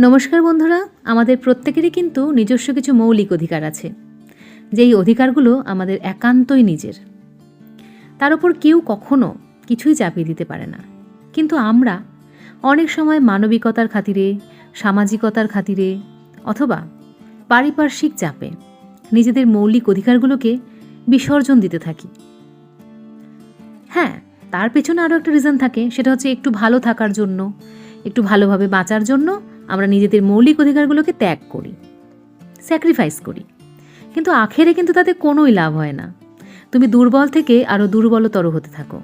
নমস্কার বন্ধুরা, আমাদের প্রত্যেকেরই কিন্তু নিজস্ব কিছু মৌলিক অধিকার আছে। যেই অধিকারগুলো আমাদের একান্তই নিজের। তার উপর কেউ কখনো কিছুই চাপিয়ে দিতে পারে না। কিন্তু আমরা অনেক সময় মানবিকতার খাতিরে, সামাজিকতার খাতিরে অথবা পারিপার্শ্বিক চাপে নিজেদের মৌলিক অধিকারগুলোকে বিসর্জন দিতে থাকি। হ্যাঁ তার পেছনে আরও একটা রিজন থাকে, সেটা হচ্ছে একটু ভালো থাকার জন্য, একটু ভালোভাবে বাঁচার জন্য আমরা নিজেদের মৌলিক অধিকারগুলোকে ত্যাগ করি স্যাক্রিফাইস করি। কিন্তু আখেরে কিন্তু তাতে কোনোই লাভ হয় না। তুমি দুর্বল থেকে আরও দুর্বলতর হতে থাকো।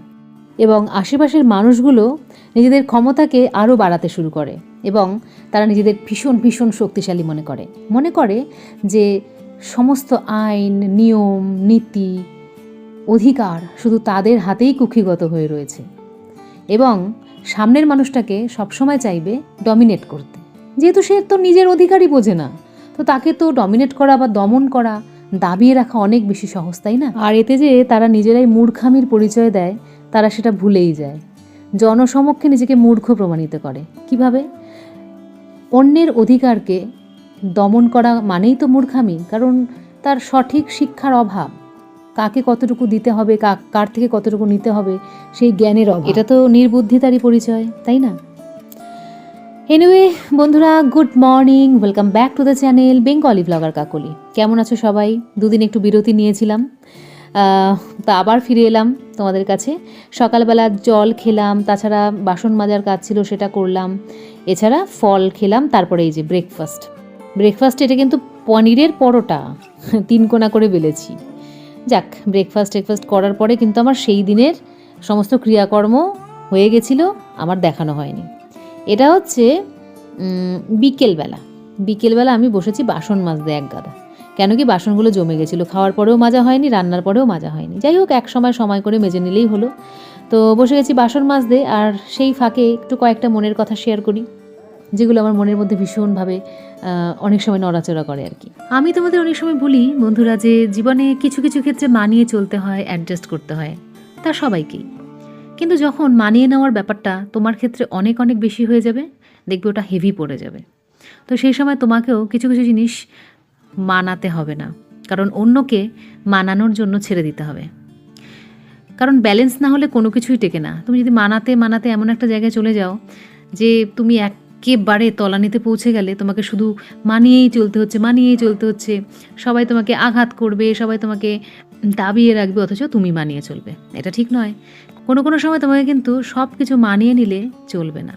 এবং আশেপাশের মানুষগুলো নিজেদের ক্ষমতাকে আরও বাড়াতে শুরু করে এবং তারা নিজেদের ভীষণ ভীষণ শক্তিশালী মনে করে। মনে করে যে সমস্ত আইন, নিয়ম, নীতি, অধিকার শুধু তাদের হাতেই কুক্ষিগত হয়ে রয়েছে। এবং সামনের মানুষটাকে সবসময় চাইবে ডমিনেট করতে। যেহেতু সে তো নিজের অধিকারই বোঝে না, তো তাকে তো ডমিনেট করা বা দমন করা, দাবিয়ে রাখা অনেক বেশি সহজ, তাই না? আর এতে যে তারা নিজেরাই মূর্খামির পরিচয় দেয়, তারা সেটা ভুলেই যায়। জনসমক্ষে নিজেকে মূর্খ প্রমাণিত করে। কীভাবে? অন্যের অধিকারকে দমন করা মানেই তো মূর্খামি, কারণ তার সঠিক শিক্ষার অভাব। কাকে কতটুকু দিতে হবে কার থেকে কতটুকু নিতে হবে, সেই জ্ঞানের অভাব। এটা তো নির্বুদ্ধিতারই পরিচয়, তাই না? এনিওয়ে বন্ধুরা good morning welcome back to the channel Bengali blogger Kakoli কেমন আছো সবাই? দুদিন একটু বিরতি নিয়েছিলাম। তা আবার ফিরে এলাম তোমাদের কাছে। সকালবেলা জল খেলাম, তাছাড়া বাসন মাজার কাজ ছিল, সেটা করলাম। এছাড়া ফল খেলাম, তারপরে এই যে ব্রেকফাস্ট ব্রেকফাস্ট এটা কিন্তু পনিরের পরোটা, তিন কোনা করে বেলেছি। যাক ব্রেকফাস্ট টেকফাস্ট করার পরে কিন্তু আমার সেই দিনের সমস্ত ক্রিয়াকর্ম হয়ে গেছিল, আমার দেখানো হয়নি। এটা হচ্ছে বিকেলবেলা। বিকেলবেলা আমি বসেছি বাসন মাজতে এক গাদা। কেন কি বাসনগুলো জমে গেছিল, খাওয়ার পরেও মাজা হয়নি, রান্নার পরেও মাজা হয়নি। যাই হোক, এক সময় সময় করে মেজে নিলেই হলো। তো বসে গেছি বাসন মাজতে, আর সেই ফাঁকে একটু কয়েকটা মনের কথা শেয়ার করি, যেগুলো আমার মনের মধ্যে ভীষণভাবে অনেক সময় নড়াচড়া করে আর কি। আমি তোমাদের অনেক সময় বলি, বন্ধুরা, যে জীবনে কিছু কিছু ক্ষেত্রে মানিয়ে চলতে হয় অ্যাডজাস্ট করতে হয়। তা সবাইকেই। কিন্তু যখন মানিয়ে নেওয়ার ব্যাপারটা তোমার ক্ষেত্রে অনেক অনেক বেশি হয়ে যাবে, দেখবে ওটা হেভি পড়ে যাবে। তো সেই সময় তোমাকেও কিছু কিছু জিনিস মানাতে হবে না, কারণ অন্যকে মানানোর জন্য ছেড়ে দিতে হবে। কারণ ব্যালেন্স না হলে কোনো কিছুই টেকে না। তুমি যদি মানাতে মানাতে এমন একটা জায়গায় চলে যাও যে তুমি একেবারে তলানিতে পৌঁছে গেলে তোমাকে শুধু মানিয়েই চলতে হচ্ছে, মানিয়েই চলতে হচ্ছে, সবাই তোমাকে আঘাত করবে, সবাই তোমাকে দাবিয়ে রাখবে, অথচ তুমি মানিয়ে চলবে। এটা ঠিক নয়। কোনো কোনো সময় তোমাকে কিন্তু সব কিছু মানিয়ে নিলে চলবে না।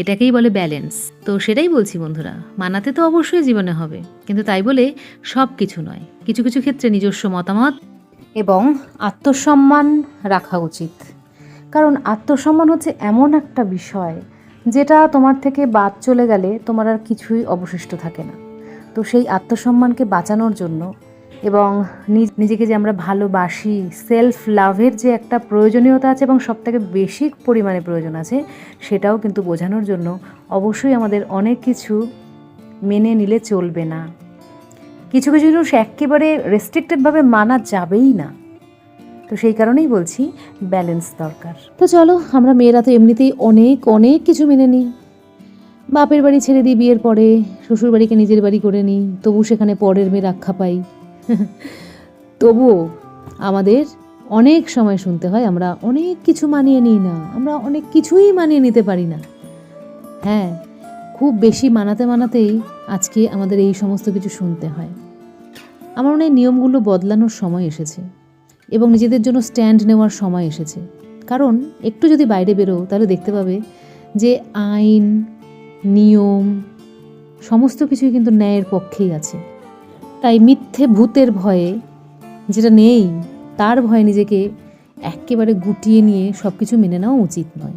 এটাকেই বলে ব্যালেন্স তো সেটাই বলছি বন্ধুরা, মানাতে তো অবশ্যই জীবনে হবে, কিন্তু তাই বলে সব কিছু নয়। কিছু কিছু ক্ষেত্রে নিজস্ব মতামত এবং আত্মসম্মান রাখা উচিত। কারণ আত্মসম্মান হচ্ছে এমন একটা বিষয় যেটা তোমার থেকে বাদ চলে গেলে তোমার আর কিছুই অবশিষ্ট থাকে না। তো সেই আত্মসম্মানকে বাঁচানোর জন্য এবং নিজ- নিজেকে যে আমরা ভালোবাসি সেলফ লাভের যে একটা প্রয়োজনীয়তা আছে এবং সবথেকে বেশি পরিমাণে প্রয়োজন আছে, সেটাও কিন্তু বোঝানোর জন্য অবশ্যই আমাদের অনেক কিছু মেনে নিলে চলবে না। কিছু কিছু জিনিস একেবারে রেস্ট্রিক্টেডভাবে মানা যাবেই না। তো সেই কারণেই বলছি ব্যালেন্স দরকার। তো চলো, আমরা মেয়েরা তো এমনিতেই অনেক অনেক কিছু মেনে নিই। বাপের বাড়ি ছেড়ে দিই বিয়ের পরে শ্বশুর বাড়িকে নিজের বাড়ি করে নিই, তবু সেখানে পরের মেয়ে রক্ষা পাই। তবুও আমাদের অনেক সময় শুনতে হয়, আমরা অনেক কিছু মানিয়ে নিই না, আমরা অনেক কিছুই মানিয়ে নিতে পারি না। হ্যাঁ খুব বেশি মানাতে মানাতেই আজকে আমাদের এই সমস্ত কিছু শুনতে হয়। আমার মনে হয় নিয়মগুলো বদলানোর সময় এসেছে এবং নিজেদের জন্য স্ট্যান্ড নেওয়ার সময় এসেছে। কারণ একটু যদি বাইরে বেরো তাহলে দেখতে পাবে যে আইন, নিয়ম, সমস্ত কিছুই কিন্তু ন্যায়ের পক্ষেই আছে। তাই মিথ্যে ভূতের ভয়ে যেটা নেই, তার ভয়ে নিজেকে একেবারে গুটিয়ে নিয়ে সব কিছু মেনে নেওয়া উচিত নয়।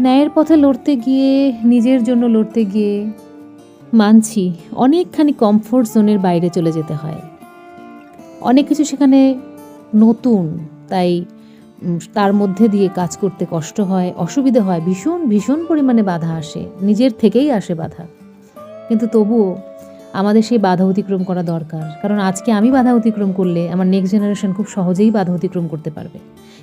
ন্যায়ের পথে লড়তে গিয়ে, নিজের জন্য লড়তে গিয়ে মানছি অনেকখানি কমফোর্ট জোনের বাইরে চলে যেতে হয়। অনেক কিছু সেখানে নতুন, তাই তার মধ্যে দিয়ে কাজ করতে কষ্ট হয়, অসুবিধে হয়, ভীষণ ভীষণ পরিমাণে বাধা আসে, নিজের থেকেই আসে বাধা। কিন্তু তবুও আমাদের সেই বাধা অতিক্রম করা দরকার। কারণ আজকে আমি বাধা অতিক্রম করলে আমার নেক্সট জেনারেশন খুব সহজেই বাধা অতিক্রম করতে পারবে।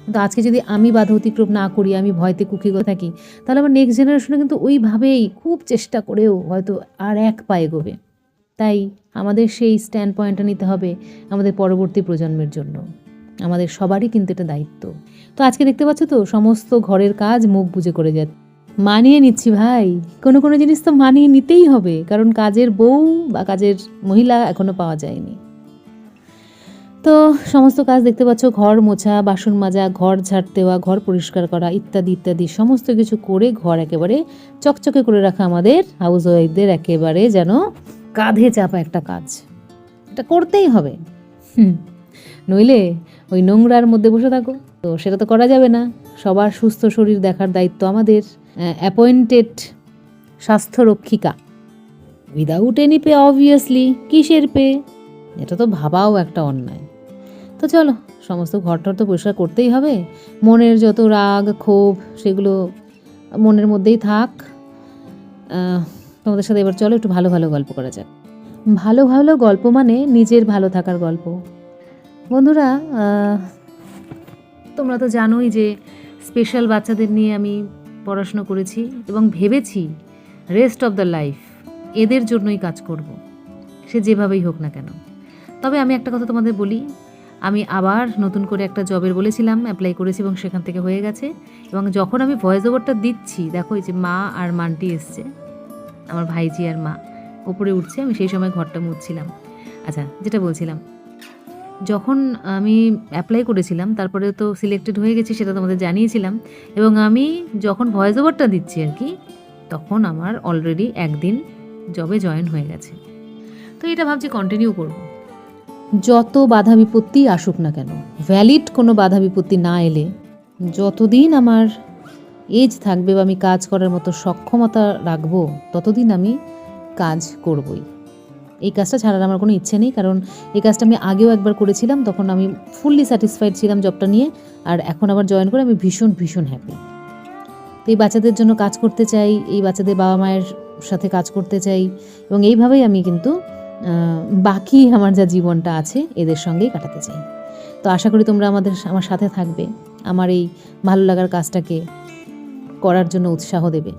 কিন্তু আজকে যদি আমি বাধা অতিক্রম না করি, আমি ভয়তে কুকি করে থাকি, তাহলে আমার নেক্সট জেনারেশনে কিন্তু ওইভাবেই খুব চেষ্টা করেও হয়তো আর এক পায়ে এগোবে। তাই আমাদের সেই স্ট্যান্ড পয়েন্টটা নিতে হবে আমাদের পরবর্তী প্রজন্মের জন্য। আমাদের সবারই কিন্তু এটা দায়িত্ব। তো আজকে দেখতে পাচ্ছ তো, সমস্ত ঘরের কাজ মুখ বুঝে করে যাচ্ছে। মানিয়ে নিচ্ছি ভাই। কোনো কোনো জিনিস তো মানিয়ে নিতেই হবে, কারণ কাজের বউ বা কাজের মহিলা এখনও পাওয়া যায়নি। তো সমস্ত কাজ দেখতে পাচ্ছ, ঘর মোছা, বাসন মাজা, ঘর ঝাড় দেওয়া, ঘর পরিষ্কার করা ইত্যাদি ইত্যাদি, সমস্ত কিছু করে ঘর একেবারে চকচকে করে রাখা আমাদের হাউস ওয়াইফদের একেবারে যেন কাঁধে চাপা একটা কাজ। এটা করতেই হবে। হুম, নইলে ওই নোংরার মধ্যে বসে থাকো। তো সেটা তো করা যাবে না। সবার সুস্থ শরীর দেখার দায়িত্ব আমাদের। অ্যাপয়েন্টেড স্বাস্থ্যরক্ষিকা। উইদাউট এনি পে অবভিয়াসলি কিসের পে এটা তো ভাবাও একটা অন্যায়। তো চলো, সমস্ত ঘরটর তো পরিষ্কার করতেই হবে। মনের যত রাগ, ক্ষোভ, সেগুলো মনের মধ্যেই থাক। তোমাদের সাথে এবার চলো, একটু ভালো ভালো গল্প করা যাক। ভালো ভালো গল্প মানে নিজের ভালো থাকার গল্প। বন্ধুরা তোমরা তো জানোই যে স্পেশাল বাচ্চাদের নিয়ে আমি পড়াশুনো করেছি এবং ভেবেছি রেস্ট অফ দ্য লাইফ এদের জন্যই কাজ করব। সে যেভাবেই হোক না কেন। তবে আমি একটা কথা তোমাদের বলি, আমি আবার নতুন করে একটা জবের বলেছিলাম অ্যাপ্লাই করেছি এবং সেখান থেকে হয়ে গেছে এবং যখন আমি ভয়েস ওভারটা দিচ্ছি, দেখো এই যে মা আর মানটি এসছে, আমার ভাইজি আর মা, ওপরে উঠছে, আমি সেই সময় ঘরটা মুছছিলাম। আচ্ছা যেটা বলছিলাম যখন আমি অ্যাপ্লাই করেছিলাম, তারপরে তো সিলেক্টেড হয়ে গেছি, সেটা তোমাদের জানিয়েছিলাম। এবং আমি যখন ভয়েস ওভারটা দিচ্ছি আর কি, তখন আমার অলরেডি একদিন জবে জয়েন হয়ে গেছে। তো এটা ভাবছি কন্টিনিউ করব। যত বাধা বিপত্তি আসুক না কেন ভ্যালিড কোনো বাধা বিপত্তি না এলে, যতদিন আমার এজ থাকবে বা আমি কাজ করার মতো সক্ষমতা রাখব, ততদিন আমি কাজ করবই। এই কাজটা ছাড়ার আমার কোনো ইচ্ছে নেই, কারণ এই কাজটা আমি আগেও একবার করেছিলাম, তখন আমি ফুললি স্যাটিসফাইড ছিলাম জবটা নিয়ে, আর এখন আবার জয়েন করে আমি ভীষণ ভীষণ হ্যাপি তো এই বাচ্চাদের জন্য কাজ করতে চাই, এই বাচ্চাদের বাবা মায়ের সাথে কাজ করতে চাই, এবং এইভাবেই আমি কিন্তু বাকি আমার যা জীবনটা আছে, এদের সঙ্গেই কাটাতে চাই। তো আশা করি তোমরা আমাদের, আমার সাথে থাকবে, আমার এই ভালো লাগার কাজটাকে করার জন্য উৎসাহ দেবে।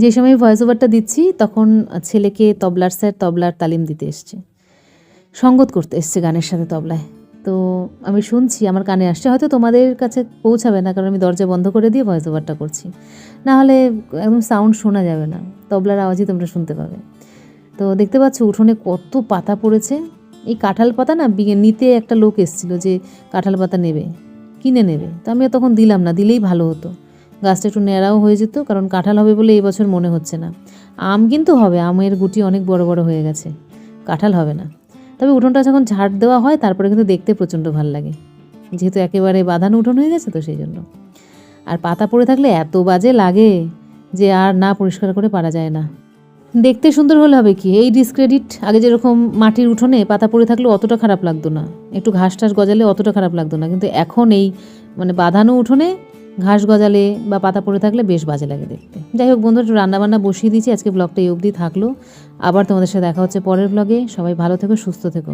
যে সময় ভয়েস ওভারটা দিচ্ছি, তখন ছেলেকে তবলার স্যার, তবলার তালিম দিতে এসছে। সঙ্গত করতে এসছে গানের সাথে তবলায়। তো আমি শুনছি, আমার কানে আসছে, হয়তো তোমাদের কাছে পৌঁছাবে না, কারণ আমি দরজা বন্ধ করে দিয়ে ভয়েস ওভারটা করছি। না হলে একদম সাউন্ড শোনা যাবে না, তবলার আওয়াজই তোমরা শুনতে পাবে। তো দেখতে পাচ্ছ, উঠোনে কত পাতা পড়েছে। এই কাঁঠাল পাতা না নিতে একটা লোক এসেছিল যে কাঁঠাল পাতা নেবে, কিনে নেবে। তো আমি তখন দিলাম না, দিলেই ভালো হতো। গাছটা একটু ন্যাড়াও হয়ে যেত, কারণ কাঁঠাল হবে বলে এই বছর মনে হচ্ছে না। আম কিন্তু হবে, আমের গুটি অনেক বড় বড় হয়ে গেছে। কাঁঠাল হবে না। তবে উঠোনটা যখন ঝাড় দেওয়া হয়, তারপরে কিন্তু দেখতে প্রচণ্ড ভালো লাগে। যেহেতু একেবারে বাঁধানো উঠোন হয়ে গেছে তো সেই জন্য। আর পাতা পড়ে থাকলে এত বাজে লাগে যে আর না পরিষ্কার করে পারা যায় না। দেখতে সুন্দর হলে হবে কি? এই ডিসক্রেডিট, আগে যেরকম মাটির উঠোনে পাতা পড়ে থাকলে অতটা খারাপ লাগতো না। একটু ঘাস টাস গজালে অতটা খারাপ লাগতো না। কিন্তু এখন এই মানে বাঁধানো উঠোনে ঘাস গজালে বা পাতা পড়ে থাকলে বেশ বাজে লাগে দেখতে। যাই হোক বন্ধুরা, একটু রান্নাবান্না বসিয়ে দিয়েছি আজকে ব্লগটা এই অবধি থাকল। আবার তোমাদের সাথে দেখা হচ্ছে পরের ব্লগে সবাই ভালো থেকো, সুস্থ থেকো।